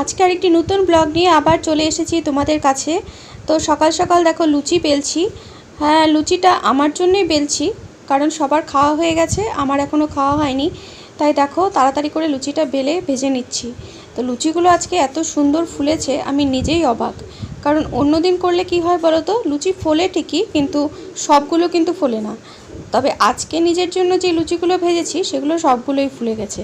আজকে আর একটি নতুন ব্লগ নিয়ে আবার চলে এসেছি তোমাদের কাছে। তো সকাল সকাল দেখো লুচি বেলছি হ্যাঁ লুচিটা আমার জন্যই বেলছি কারণ সবার খাওয়া হয়ে গেছে, আমার এখনও খাওয়া হয়নি। তাই দেখো, তাড়াতাড়ি করে লুচিটা বেলে ভেজে নিচ্ছি। তো লুচিগুলো আজকে এত সুন্দর ফুলেছে, আমি নিজেই অবাক। কারণ অন্য দিন করলে কি হয় বলো তো? লুচি ফোলে ঠিকই, কিন্তু সবগুলো কিন্তু ফোলে না। তবে আজকে নিজের জন্য যে লুচিগুলো ভেজেছি, সেগুলো সবগুলোই ফুলে গেছে।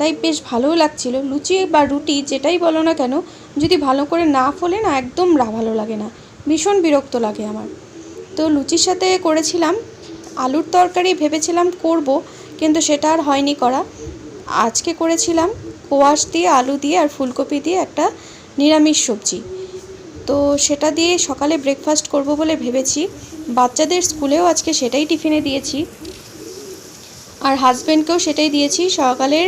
তাই বেশ ভালোও লাগছিল। লুচি বা রুটি যেটাই বলো না কেন, যদি ভালো করে না ফোলে না একদম রা- ভালো লাগে না। ভীষণ বিরক্ত লাগে আমার। তো লুচির সাথে করেছিলাম। আলুর তরকারি ভেবেছিলাম করব, কিন্তু সেটা আর হয়নি করা। আজকে করেছিলাম কোয়াশ দিয়ে, আলু দিয়ে আর ফুলকপি দিয়ে একটা নিরামিষ সবজি। তো সেটা দিয়ে সকালে ব্রেকফাস্ট করব বলে ভেবেছি। বাচ্চাদের স্কুলেও আজকে সেটাই টিফিনে দিয়েছি। আর হাজব্যান্ডকেও সেটাই দিয়েছি। সকালের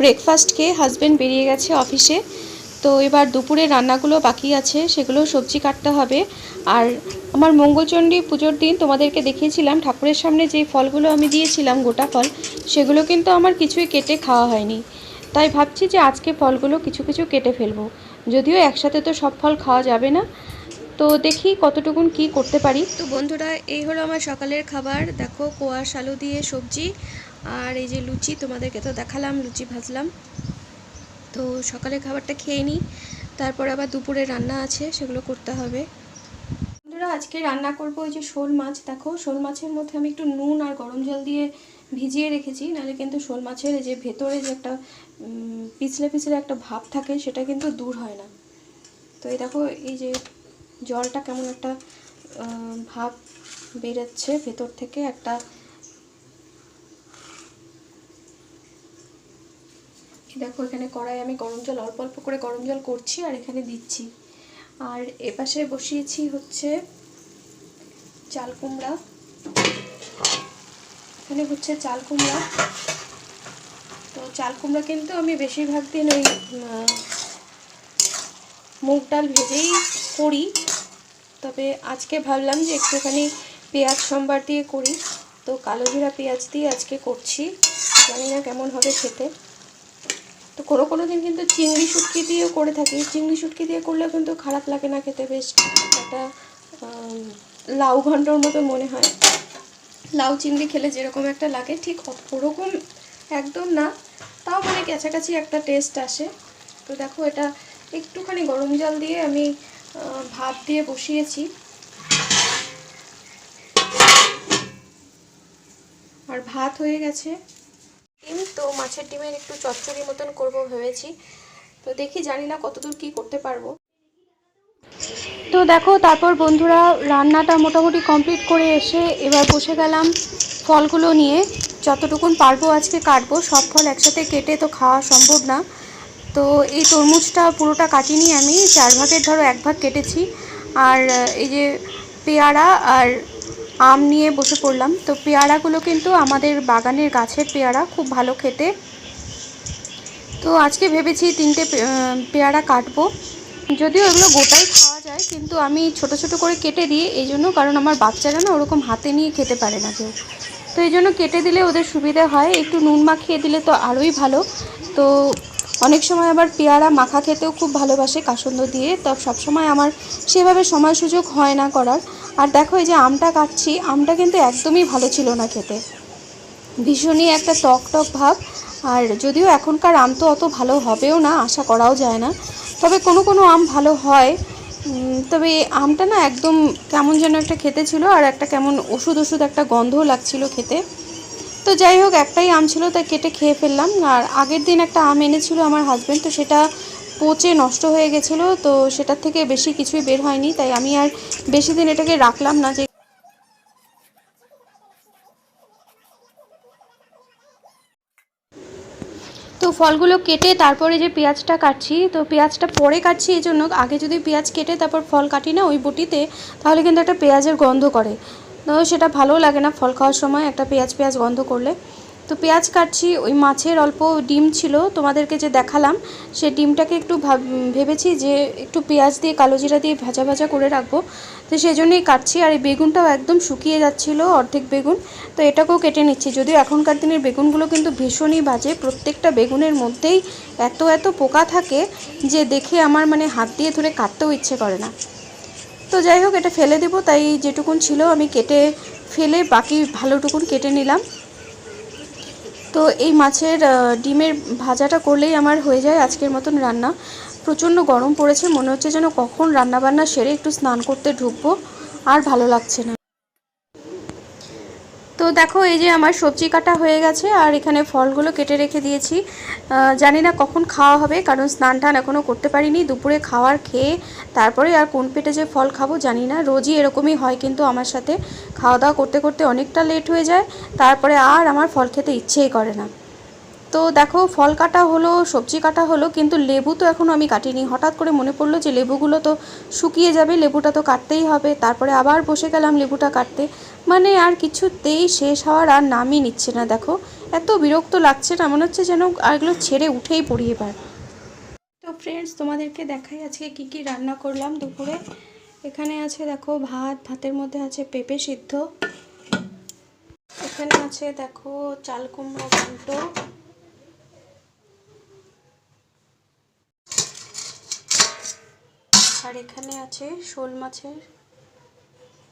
ব্রেকফাস্ট খেয়ে হাজব্যান্ড বেরিয়ে গেছে অফিসে তো এবার দুপুরে রান্নাগুলো বাকি আছে, সেগুলো সবজি কাটতে হবে। আর আমার মঙ্গলচণ্ডী পুজোর দিন তোমাদেরকে দেখিয়েছিলাম, ঠাকুরের সামনে যে ফলগুলো আমি দিয়েছিলাম, গোটা ফল, সেগুলো কিন্তু আমার কিছুই কেটে খাওয়া হয়নি। তাই ভাবছি যে আজকে ফলগুলো কিছু কিছু কেটে ফেলব। যদিও একসাথে তো সব ফল খাওয়া যাবে না। তো দেখি কতটুকুন কি করতে পারি। তো বন্ধুরা, এই হলো আমার সকালের খাবার। দেখো, কোয়াশ আলু দিয়ে সবজি। আর এই যে লুচি তোমাদেরকে তো দেখালাম, লুচি ভাজলাম। তো সকালে খাবারটা খেয়ে নিই। তারপর আবার দুপুরে রান্না আছে, সেগুলো করতে হবে। বন্ধুরা, আজকে রান্না করব ওই যে শোল মাছ। দেখো, শোল মাছের মধ্যে আমি একটু নুন আর গরম জল দিয়ে ভিজিয়ে রেখেছি। নাহলে কিন্তু শোল মাছের যে ভেতরে যে একটা পিছলে পিছলে একটা ভাব থাকে, সেটা কিন্তু দূর হয় না। তো এই দেখো, এই যে জলটা কেমন একটা ভাব বেরোচ্ছে ভেতর থেকে একটা দেখো, এখানে কড়াই আমি গরম জল, অল্প অল্প করে গরম জল করছি আর এখানে দিচ্ছি। আর এপাশে বসিয়েছি হচ্ছে চাল কুমড়া। এখানে হচ্ছে চাল কুমড়া। তো চাল কুমড়া কিন্তু আমি বেশিরভাগ দিন ওই মুগ ডাল ভেজেই করি। তবে আজকে ভাবলাম যে একটুখানি পেঁয়াজ সম্বার দিয়ে করি। তো কালো জিরা পেঁয়াজ দিয়ে আজকে করছি। জানি না কেমন হবে খেতে। তো কোনো কোনো দিন কিন্তু চিংড়ি শুটকি দিয়েও করে থাকি। চিংড়ি শুটকি দিয়ে করলেও কিন্তু খারাপ লাগে না খেতে, বেশ একটা লাউ ঘন্টর মতো মনে হয়। লাউ চিংড়ি খেলে যেরকম একটা লাগে, ঠিক ওরকম একদম না। তাও মানে কাছাকাছি একটা টেস্ট আসে। তো দেখো এটা একটুখানি গরম জল দিয়ে আমি ভাপ দিয়ে বসিয়েছি। আর ভাত হয়ে গেছে। ডিম, তো মাছের ডিমের একটু চচ্চড়ি মতন করব ভেবেছি। তো দেখি, জানি না কতদূর কি করতে পারব। তো দেখো, তারপর বন্ধুরা, রান্নাটা মোটামুটি কমপ্লিট করে এসে এবার বসে গেলাম ফলগুলো নিয়ে। যতটুকুন পারব আজকে কাটবো, সব ফল একসাথে কেটে তো খাওয়া সম্ভব না। তো এই তরমুজটা পুরোটা কাটিনি আমি, চার ভাগের ধরো এক ভাগ কেটেছি। আর এই যে পেয়ারা আর আম নিয়ে বসে পড়লাম। তো পেয়ারাগুলো কিন্তু আমাদের বাগানের গাছের পেয়ারা, খুব ভালো খেতে। তো আজকে ভেবেছি তিনটে পেয়ারা কাটবো। যদিও এগুলো গোটাই খাওয়া যায়, কিন্তু আমি ছোট ছোট করে কেটে দিই, এই জন্য কারণ আমার বাচ্চারা না ওরকম হাতে নিয়ে খেতে পারে না কেউ। তো এই জন্য কেটে দিলে ওদের সুবিধা হয়। একটু নুন মাখিয়ে দিলে তো আরোই ভালো। তো অনেক সময় আবার পেয়ারা মাখা খেতেও খুব ভালোবাসে কাসন্দ দিয়ে। তো সবসময় আমার সেভাবে সময় সুযোগ হয় না করার। আর দেখো এই যে আমটা কাটছি, আমটা কিন্তু একদমই ভালো ছিল না খেতে। ভীষণই একটা টক টক ভাব, আর যদিও এখনকার আম তো অত ভালো হবেও না, আশা করাও যায় না। তবে কোনো কোনো আম ভালো হয় তবে আমটা না একদম কেমন যেন একটা খেতে ছিল, আর একটা কেমন ওষুধ ওষুধ একটা গন্ধও লাগছিল খেতে। তো যাই হোক, একটাই আম ছিল, তাই কেটে খেয়ে ফেললাম। আর আগের দিন একটা আম এনেছিল আমার হাজব্যান্ড তো সেটা পচে নষ্ট হয়ে গেছিল, তো সেটার থেকে বেশি কিছুই বের হয়নি, তাই আমি আর বেশি দিন এটাকে রাখলাম না যে তো ফলগুলো কেটে তারপরে যে পেঁয়াজটা কাটছি, তো পেঁয়াজটা পরে কাটছি এই জন্য আগে যদি পেঁয়াজ কেটে তারপর ফল কাটি না ওই বটিতে, তাহলে কিন্তু একটা পেঁয়াজের গন্ধ করে। তো সেটা ভালোও লাগে না ফল খাওয়ার সময় একটা পেঁয়াজ পেঁয়াজ গন্ধ করলে। তো পেঁয়াজ কাটছি, ওই মাছের অল্প ডিম ছিল, তোমাদেরকে যে দেখালাম, সে ডিমটাকে একটু ভাব- ভেবেছি যে একটু পেঁয়াজ দিয়ে, কালো জিরা দিয়ে ভাজা ভাজা করে রাখব। তো সেই জন্যই কাটছি, আর এই বেগুনটাও একদম শুকিয়ে যাচ্ছিল, অর্ধেক বেগুন। তো এটাকেও কেটে নিচ্ছি, যদিও এখনকার দিনের বেগুনগুলো কিন্তু ভীষণই বাজে, প্রত্যেকটা বেগুনের মধ্যেই এত এত পোকা থাকে যে দেখে আমার মানে হাত দিয়ে ধরে কাটতেও ইচ্ছে করে না। তো যাই হোক, এটা ফেলে দেবো, তাই যেটুকুন ছিল আমি কেটে ফেলে বাকি ভালোটুকুন কেটে নিলাম। তো এই মাছের ডিমের ভাজাটা করলেই আমার হয়ে যায় আজকের মতন রান্না। প্রচণ্ড গরম পড়েছে, মনে হচ্ছে যেন কখন রান্নাবান্না সেরে একটু স্নান করতে ঢুকবো, আর ভালো লাগছে না। তো দেখো, এই যে আমার সবজি কাটা হয়ে গেছে আর এখানে ফলগুলো কেটে রেখে দিয়েছি। জানি না কখন খাওয়া হবে, কারণ স্নান টান এখনও করতে পারিনি, দুপুরে খাওয়ার খেয়ে তারপরে আর কোন পেটে যে ফল খাব জানি না, রোজই এরকমই হয় কিন্তু আমার সাথে। খাওয়া দাওয়া করতে করতে অনেকটা লেট হয়ে যায়, তারপরে আর আমার ফল খেতে ইচ্ছেই করে না। তো দেখো, ফল কাটা হলো, সবজি কাটা হলো, কিন্তু লেবু তো এখনও আমি কাটিনি। হঠাৎ করে মনে পড়ল যে লেবুগুলো তো শুকিয়ে যাবে, লেবুটা তো কাটতেই হবে। তারপরে আবার বসে গেলাম লেবুটা কাটতে। মানে আর কিছুতেই শেষ হওয়ার আর নামই নিচ্ছে না, দেখো। এত বিরক্ত লাগছে না, মনে হচ্ছে যেন আরগুলো ছেড়ে উঠেই পড়ি এবার। তো ফ্রেন্ডস তোমাদেরকে দেখাই আজকে কি কি রান্না করলাম দুপুরে। এখানে আছে দেখো ভাত, ভাতের মধ্যে আছে পেঁপে সিদ্ধ। এখানে আছে দেখো চাল কুমড়ো ঘন্ট। আর এখানে আছে শোল মাছের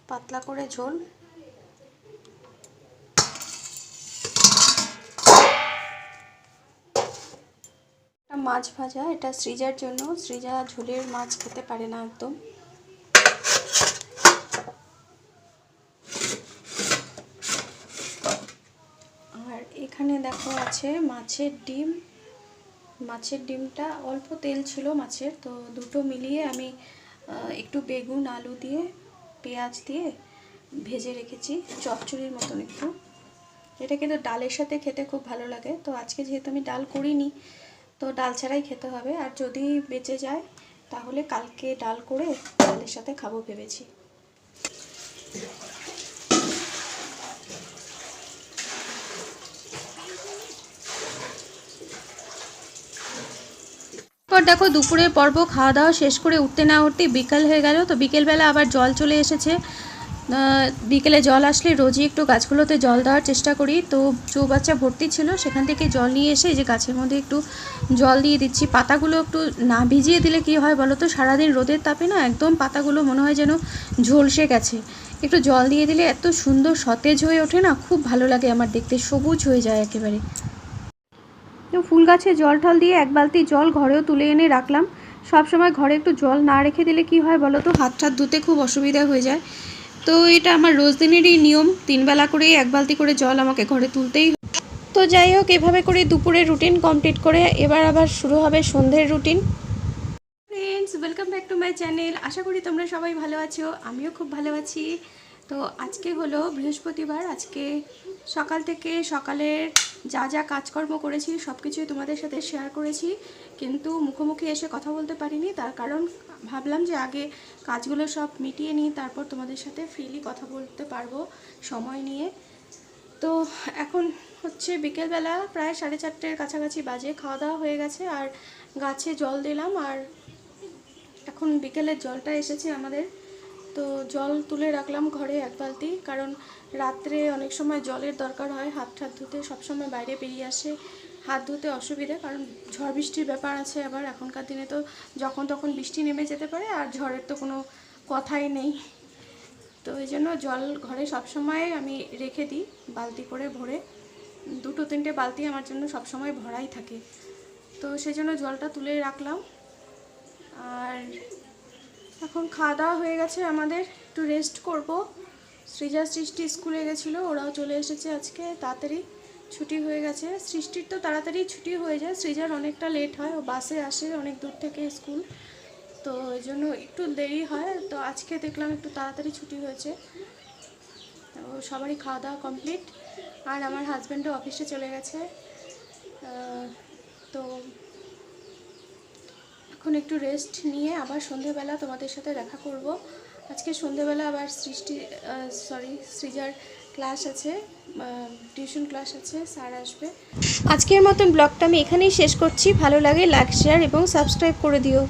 পাতলা করে ঝোল। মাছ ভাজা, এটা সৃজার জন্য। সৃজা ঝোলের মাছ খেতে পারে না একদম। আর এখানে দেখো আছে মাছের ডিম। মাছের ডিমটা অল্প তেল ছিল মাছের, তো দুটো মিলিয়ে আমি একটু বেগুন, আলু দিয়ে, পেঁয়াজ দিয়ে ভেজে রেখেছি, চচ্চড়ির মতন একটু। এটা কিন্তু ডালের সাথে খেতে খুব ভালো লাগে, তো আজকে যেহেতু আমি ডাল করিনি, তো ডাল ছাড়াই খেতে হবে। আর যদি বেঁচে যায়, তাহলে কালকে ডাল করে ডালের সাথে খাব ভেবেছি। পর দেখো দুপুরের পর্ব খাওয়া দাওয়া শেষ করে উঠতে না উঠতে বিকাল হয়ে গেল। তো বিকেলবেলা আবার জল চলে এসেছে। বিকেলে জল আসলে রোজই একটু গাছগুলোতে জল দেওয়ার চেষ্টা করি। তো চৌবাচ্চা ভর্তি ছিল, সেখান থেকে জল নিয়ে এসে যে গাছের মধ্যে একটু জল দিয়ে দিচ্ছি। পাতাগুলো একটু না ভিজিয়ে দিলে কি হয় বলো তো? সারাদিন রোদের তাপে না একদম পাতাগুলো মনে হয় যেন ঝলসে গেছে। একটু জল দিয়ে দিলে এত সুন্দর সতেজ হয়ে ওঠে না? খুব ভালো লাগে আমার দেখতে, সবুজ হয়ে যায় একেবারে। ফুল গাছে জল টল দিয়ে এক বালতি জল ঘরেও তুলে এনে রাখলাম। সব সময় ঘরে একটু জল না রেখে দিলে কি হয় বলো তো? হাত টাত ধুতে খুব অসুবিধা হয়ে যায়। তো এটা আমার রোজ দিনেরই নিয়ম। তিনবেলা করেই এক বালতি করে জল আমাকে ঘরে তুলতেই তো যাই হোক, এভাবে করে দুপুরের রুটিন কমপ্লিট করে এবার আবার শুরু হবে সন্ধ্যের routine friends welcome back to my channel আশা করি তোমরা সবাই ভালো আছো। আমিও খুব ভালো আছি। তো আজকে হলো বৃহস্পতিবার। আজকে সকাল থেকে সকালের যা যা কাজকর্ম করেছি সব কিছুই তোমাদের সাথে শেয়ার করেছি। কিন্তু মুখোমুখি এসে কথা বলতে পারিনি। তার কারণ ভাবলাম যে আগে কাজগুলো সব মিটিয়ে নিই, তারপর তোমাদের সাথে ফ্রিলি কথা বলতে পারব সময় নিয়ে। তো এখন হচ্ছে বিকেলবেলা প্রায় সাড়ে চারটের কাছাকাছি বাজে, খাওয়া দাওয়া হয়ে গেছে আর গাছে জল দিলাম আর এখন বিকেলের জলটা এসেছে আমাদের। তো জল তুলে রাখলাম ঘরে এক বালতি, কারণ রাত্রে অনেক সময় জলের দরকার হয়, হাত ঠাত ধুতে সবসময় বাইরে বেরিয়ে আসে, হাত ধুতে অসুবিধা, কারণ ঝড় বৃষ্টির ব্যাপার আছে আবার এখনকার দিনে তো যখন তখন বৃষ্টি নেমে যেতে পারে আর ঝড়ের তো কোনো কথাই নেই। তো এই জন্য জল ঘরে সবসময় আমি রেখে দিই, বালতি করে ভরে। দুটো তিনটে বালতি আমার জন্য সবসময় ভরাই থাকে। তো সেই জন্য জলটা তুলে রাখলাম। আর এখন খাওয়া দাওয়া হয়ে গেছে, আমাদের একটু রেস্ট করব। সৃজা সৃষ্টি স্কুলে গেছিল, ওরাও চলে এসেছে আজকে, তাড়াতাড়ি ছুটি হয়ে গেছে। সৃষ্টির তো তাড়াতাড়ি ছুটি হয়ে যায়, সৃজার অনেকটা লেট হয়, ও বাসে আসে অনেক দূর থেকে স্কুল। তো ওই জন্য একটু দেরি হয়, তো আজকে দেখলাম একটু তাড়াতাড়ি ছুটি হয়েছে। তো সবারই খাওয়া দাওয়া কমপ্লিট আর আমার হাজব্যান্ডও অফিসে চলে গেছে। এখন একটু রেস্ট নিয়ে আবার সন্ধেবেলা তোমাদের সাথে দেখা করব। আজকে সন্ধেবেলা আবার সৃষ্টি সরি সৃজার ক্লাস আছে টিউশন ক্লাস আছে স্যার আসবে। আজকের মতন ব্লগটা আমি এখানেই শেষ করছি। ভালো লাগে লাইক শেয়ার এবং সাবস্ক্রাইব করে দিও।